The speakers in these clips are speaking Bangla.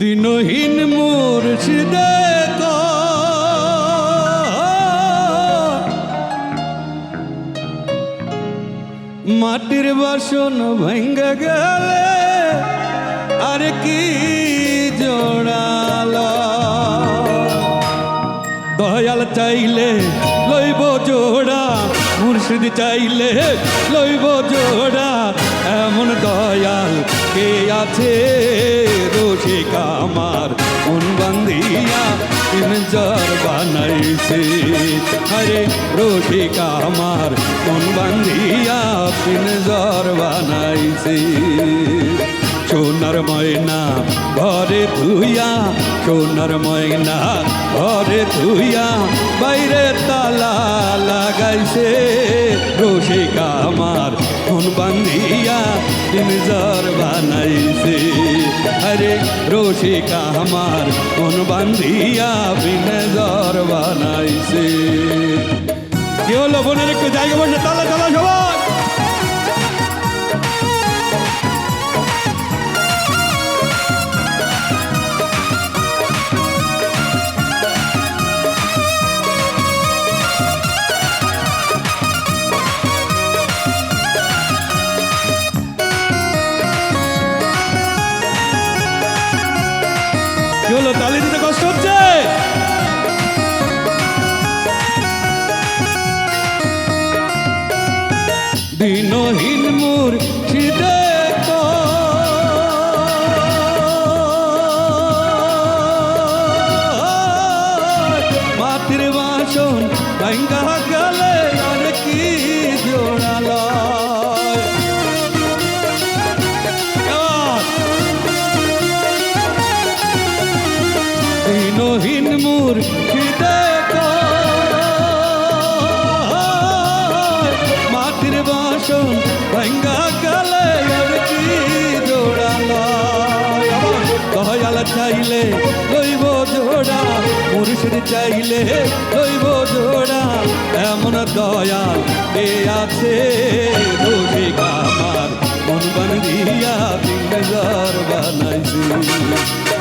দিনহীন মুর্শিদে মাটির বাসন ভেঙ্গে গেলে আর কি জোড়াল। দয়াল চাইলে লইব জোড়া, মুর্শিদ চাইলে লইব জোড়া, এমন দয়াল কে আছে? রসিক আমার মন বান্ধিয়া জ্বর বানাইছে? আরে রসিক আমার মন বান্ধিয়া জ্বর বানাইছে? সোনার ময়না ঘরে ধুইয়া, সোনার ময়না ঘরে ধুইয়া বাইরে তালা লাগাইছে। রসিকা আমার মন বান্ধিয়া জ্বর বানাইছে? আরে রসিকা আমার, মন বান্ধিয়া বিনে জ্বর বানাইছে কি হলো বোনের একটু জায়গা বসে, তালা তালা, সবাই! হলো তালি দিতে কষ্ট হচ্ছে? দিনহীন মোর মুর্শিদ চাইলে লইব জোড়া, এমন দয়া এ আছে। আমার, মন বান্ধিয়া পিঙ্গর বানাইছি।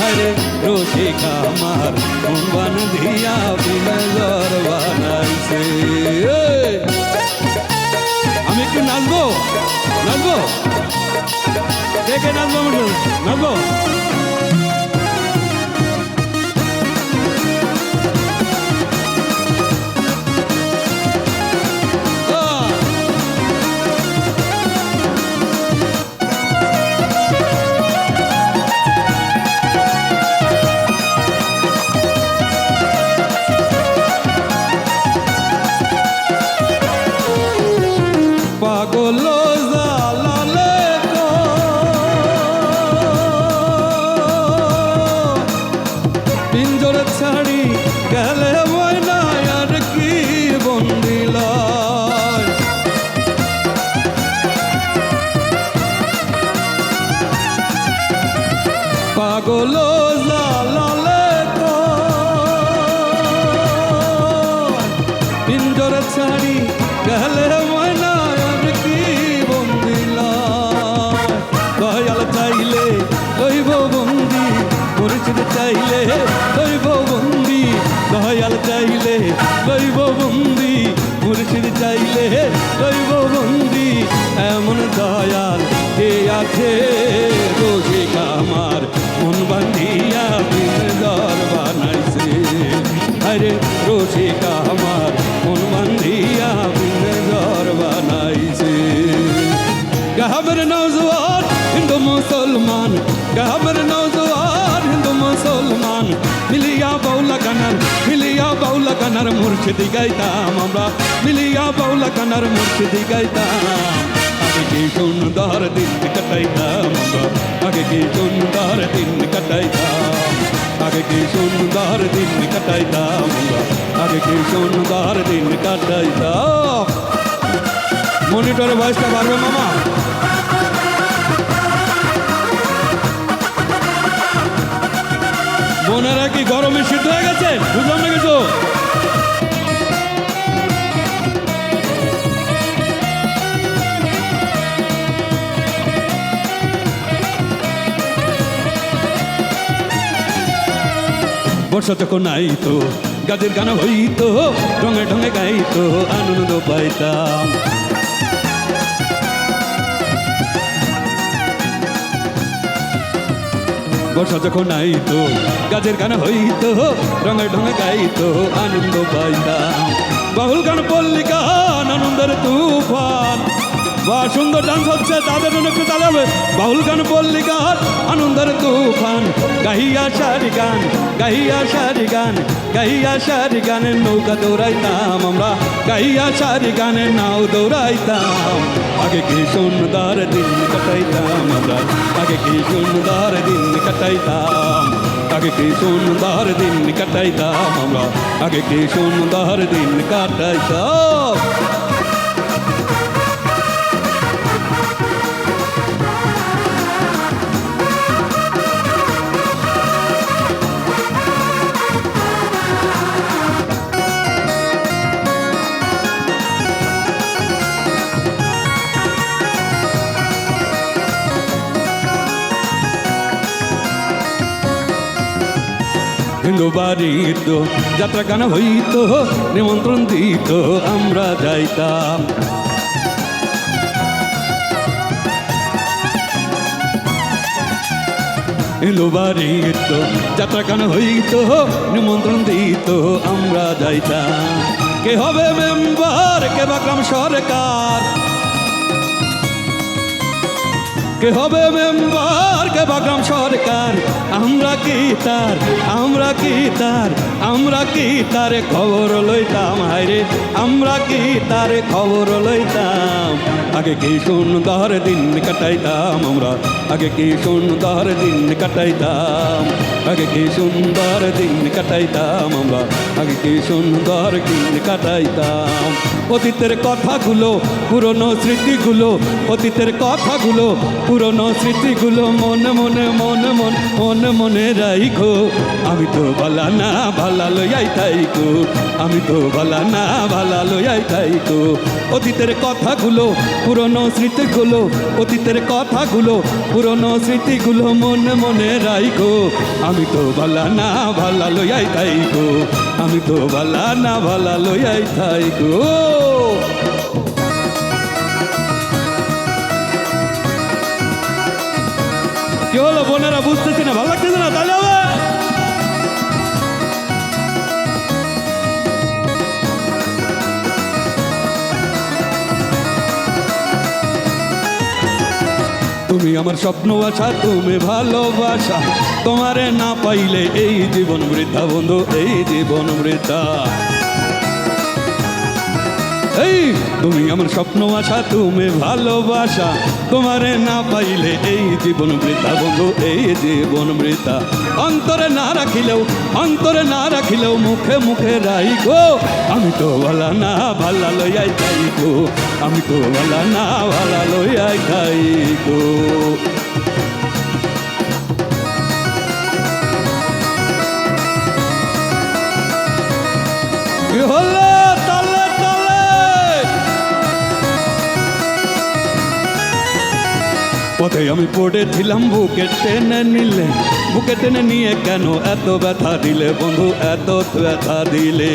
হরে রসিক আমার, মন বান্ধিয়া পিঙ্গর বানাইছে! আমি একটু নাচবো? নাচবো? দেখে নাচবো নাচবো? পাগল জালালে পিঞ্জর ছাড়ি গেলে ময়না কি বন্দিলা? দয়াল চাইলে দৈব বন্দি পরিচিত চাইলে দৈব বন্দি। দয়াল চাইলে দৈব বন্দি, মুর্শিদ চাইলে দৈব বন্দি। এমন দয়াল কে আছে? কানার মুর্শিদি গাইতাম আমরা। মিলিয়া বাউলা কানার মুর্শিদি গাইতাম। আগে কি সুন্দর দিন কাটাইতাম আমরা। আগে কি সুন্দর দিন কাটাইতাম। আগে কি সুন্দর দিন কাটাইতাম আমরা। আগে কি সুন্দর দিন কাটাইতাম। মনিটরে ভয়েসটা পারবে মামা। বোনেরা কি গরমে সিদ্ধ হয়ে গেছে, বুঝলাম না কিছু? বর্ষা যখন আইতো গাজের গান হইতো, ঢঙে ঢঙে গাইতো, আনন্দ পাইতাম। বর্ষা যখন আইতো গাজের গান হইতো রঙে ঢঙে গাইতো, আনন্দ পাইতাম। বাহুল গান পল্লী গান আনন্দের তুফান বা সুন্দর ডান্স হচ্ছে, তাদের জন্য একটু তালে হবে। বাউল গান, পল্লী গান, আনন্দের তুফান, গাহিয়া সারি গান, গাহিয়া সারি গান, গাহিয়া সারি গানের নৌকা দৌড়াইতাম আমরা। গাহিয়া সারি গানের নাও দৌড়াইতাম। আগে কি সুন্দর দিন কাটাইতাম আমরা? আগে কি সুন্দর দিন কাটাইতাম? আগে কি সুন্দর দিন কাটাইতাম আমরা? আগে কি সুন্দর দিন কাটাইতাম? বাড়িত যাত্রা গান হইত, নিমন্ত্রণ দিত, আমরা যাইতাম। হিন্দু বাড়িত যাত্রা গান হইত, নিমন্ত্রণ দিত, আমরা যাইতাম। কে হবে মেম্বার, কে বা গ্রাম সরকার? কে হবে মেম্বার? কে বাগ্রাম সরকার? আমরা কি তার? আমরা কি তার? আমরা কি তার খবর লইতাম? হায়রে, আমরা কি তার খবর লইতাম? আগে কি সুন্দর দিন কাটাইতাম আমরা? আগে কি সুন্দর দিন কাটাইতাম? আগে কি সুন্দর দিন কাটাইতাম আমরা? আগে কি সুন্দর দিন কাটাইতাম? অতীতের কথাগুলো, পুরনো স্মৃতিগুলো, অতীতের কথাগুলো পুরনো স্মৃতিগুলো মনে মনে মনে, মন, মনে মনে রাইখো। আমি তো ভালা না ভালা লইয়াই থাইকো। আমি তো ভালা না ভালা লইয়াই থাইকো। অতীতের কথাগুলো, পুরনো স্মৃতিগুলো, অতীতের কথাগুলো, পুরনো স্মৃতিগুলো মনে মনে রাইখো। আমি তো ভালা না ভালা লইয়াই থাইকো। আমি তো ভালা না ভালা লইয়াই থাইকো। কি বোনেরা বুঝতেছি না, ভালো লাগতেছে না? তাহলে তুমি আমার স্বপ্ন আশা তুমি ভালোবাসা। তোমারে না পাইলে এই জীবন বৃদ্ধা বন্ধু, এই জীবন বৃদ্ধা এই, তুমি আমার স্বপ্ন আশা তুমি ভালোবাসা। তোমারে না পাইলে এই জীবন বৃথা বন্ধু, এই জীবন বৃথা। অন্তরে না রাখিলেও, অন্তরে না রাখিলেও মুখে মুখে রাই গো আমি তো ভালা না, ভালা লইয়াই খাই গো আমি তো ভালা না, ভালা লইয়াই খাই গো হলো? পথে আমি পড়েছিলাম, বুকে টেনে নিলে। বুকে টেনে নিয়ে কেন এত ব্যথা দিলে বন্ধু, এত ব্যথা দিলে?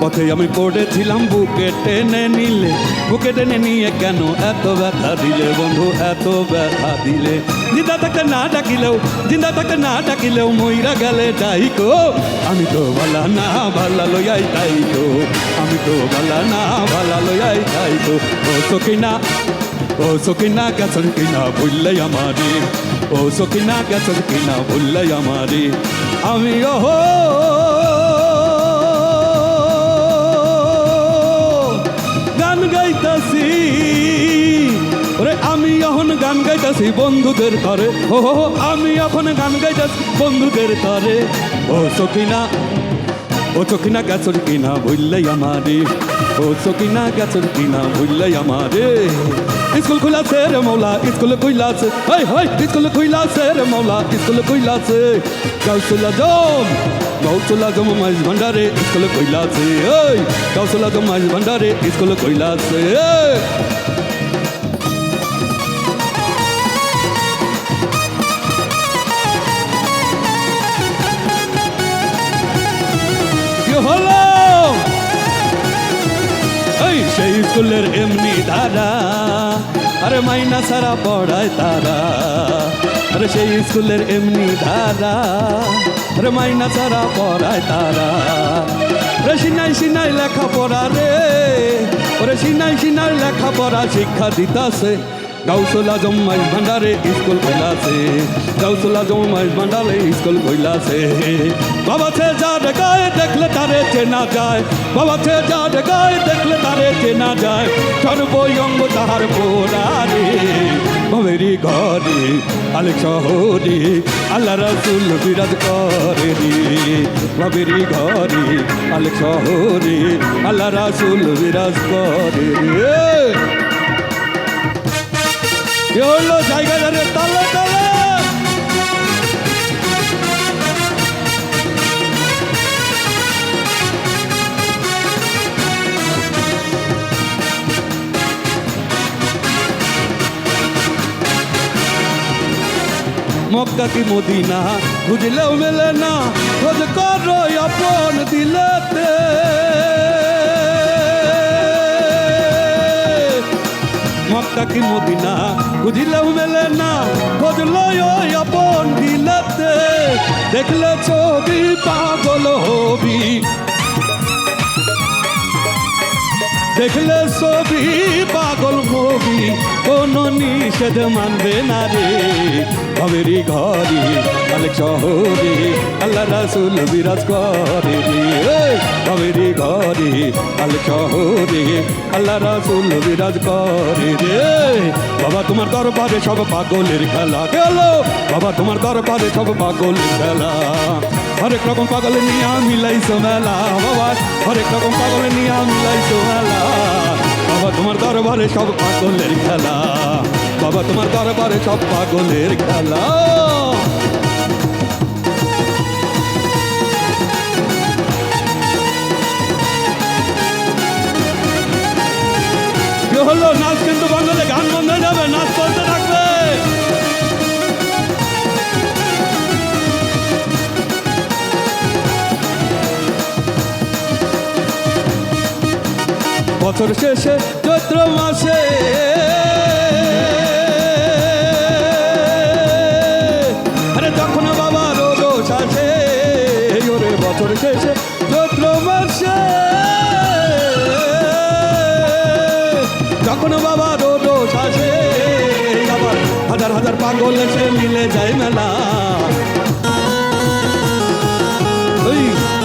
পথে আমি পড়েছিলাম, বুকে টেনে নিলে। বুকে টেনে নিয়ে কেন এত ব্যথা দিলে বন্ধু, এত ব্যথা দিলে? জিন্দা তাকে না ডাকিলেও, জিন্দা তাকে না ডাকিলেও মইরা গেলে ডাইকো আমি তো ভালা না ভালা লইয়াই আমি তো ভালা না ভালা লইয়াই তাইকো ও সখিনা ও সখিনা গেছর কিনা ভুললে আমারে। ও সখিনা গেছর কিনা ভুললে আমারে। আমি ওহো গান গাইতাছি। ওরে আমি এখন গান গাইতাছি বন্ধুদের তরে ও আমি এখন গান গাইতাছি বন্ধুদের তরে ও সখিনা ও সখিনা গেছর কিনা ভুললাই আমারে ও সখিনা গেছর কিনা ভুললাই আমারে স্কুল খুলাছে রে মৌলা, স্কুল খুইলাছে। হাই হাই, স্কুল খুইলাছে রে মৌলা, স্কুল খুইলাছে। কাউসুলা জম কাউসুলা জম মাইজ ভান্ডারে, স্কুল খুইলাছে। এই কাউসুলা জম মাইজ ভান্ডারে, স্কুল খুইলাছে। স্কুলের এমনি দাদা আরে মাইনা সারা পড়ায় তারা। আরে সেই স্কুলের এমনি দাদা আরে মাইনা সারা পড়ায় তারা। রে সিনাই সিনাই লেখা পড়া রে, ওরে সিনাই সিনাই লেখা পড়া শিক্ষা দিতাছে। গাউসলা জম্মাই ভান্ডারে স্কুল কইলাছে। গাউসলা জম্মাই ভান্ডারে স্কুল কইলাছে। বাবা সে যা গায়ে দেখলে তারে চেনা যায়। বাবা সে যা গায়ে দেখলে তারে চেনা যায়। সর্বঙ্গ তাহার পোড়ারে ভবেরি ঘরে আলেক শহরে, আল্লাহ রসুল বিরাজ করে রে। ভবেরি ঘরে আলেক শহরে, আল্লাহ রসুল বিরাজ করে রে। এ হলো জায়গা ধরে তালে তালে। মক্কা কি মদিনা বুঝলেও মেলে না, খোঁজ করো, আপন দিলেতে। মক্কা কি মদিনা বুঝলেও মেলে না ওই আপন দিলেতে দেখলে ছবি পাগল হবি দেখলে ছবি পাগল হবি কোন নিষেধ মানবে না রে। ভবেরি ঘরে আলেক শহরে, আল্লাহ রাসুল বিরাজ করে রে। ভবেরি ঘরে আলেক শহরে, আল্লাহ রাসুল বিরাজ করে রে। বাবা তোমার দরবারে সব পাগলের খেলা। গেল বাবা তোমার দরবারে সব পাগলের খেলা। হরেক রকম পাগল নিয়ে মিলাইছো মেলা। বাবা, হরেক রকম পাগল নিয়ে মিলাইছো মেলা। তোমার দরবারে সব পাগলের খেলা। বাবা, তোমার দরবারে সব পাগলের খেলা। হলো? নাচ কিন্তু বাংলাতে গান বন্ধ যাবে? নাচ চলতে বছর শেষে চৈত্র মাসে। আরে তখন বাবা রোদ শাসে ওরে বছর শেষে চৈত্র মাসে। যখন বাবা রোদ শাসে আবার হাজার হাজার পাগল এসে মিলে যায় মেলা।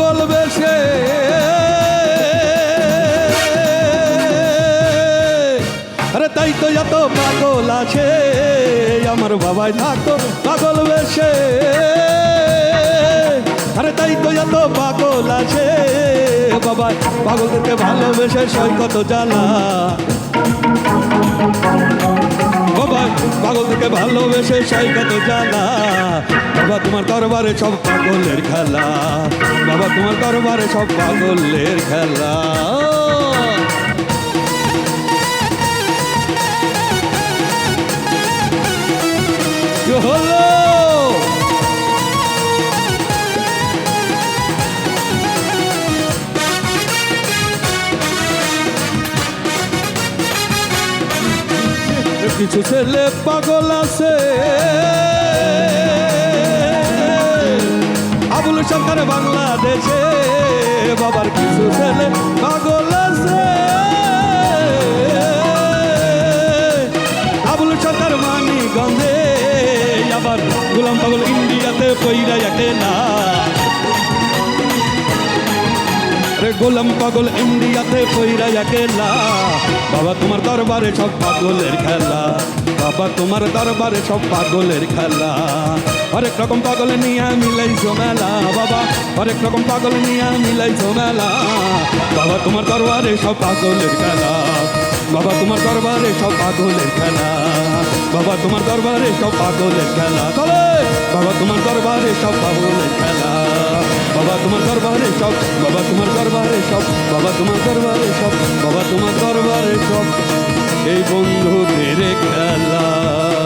পাগল বেশে আরে তাই তো এত পাগল আছে, আমার বাবাই থাকতো পাগল বেশে। আরে তাই তো এত পাগল আছে, বাবাই পাগলদেরকে ভালোবেসে সই কত জ্বালা বাবা পাগল থেকে ভালোবেসে সেই কত জানা। বাবা, তোমার দরবারে সব পাগলের খেলা। বাবা তোমার দরবারে সব পাগলের খেলা। কিছু ছেলে পাগল আছে। সরকার বাংলাদেশে, বাবার কিছু ছেলে পাগল আছে। আবুল সরকার গন্ধে আবার গোলাম পাগল ইন্ডিয়াতে কইরা না। রে গোলাম পাগল ইন্ডিয়াতে কইরা একেলা বাবা, তোমার দরবারে সব পাগলের খেলা। বাবা, তোমার দরবারে সব পাগলের খেলা। হরেক রকম পাগল নিয়ে মিলাইছো মেলা, বাবা। হরেক রকম পাগল নিয়ে মিলাইছো মেলা। বাবা, তোমার দরবারে সব পাগলের খেলা। বাবা, তোমার দরবারে সব পাগলের খেলা। বাবা, তোমার দরবারে সব পাগলের খেলা। বাবা, তোমার দরবারে সব পাগলের খেলা। বাবা, তোমার দরবারে সব, বাবা, তোমার দরবারে সব, বাবা, তোমার দরবারে সব, বাবা, তোমার দরবারে সব। এই বন্ধুদের খেলা।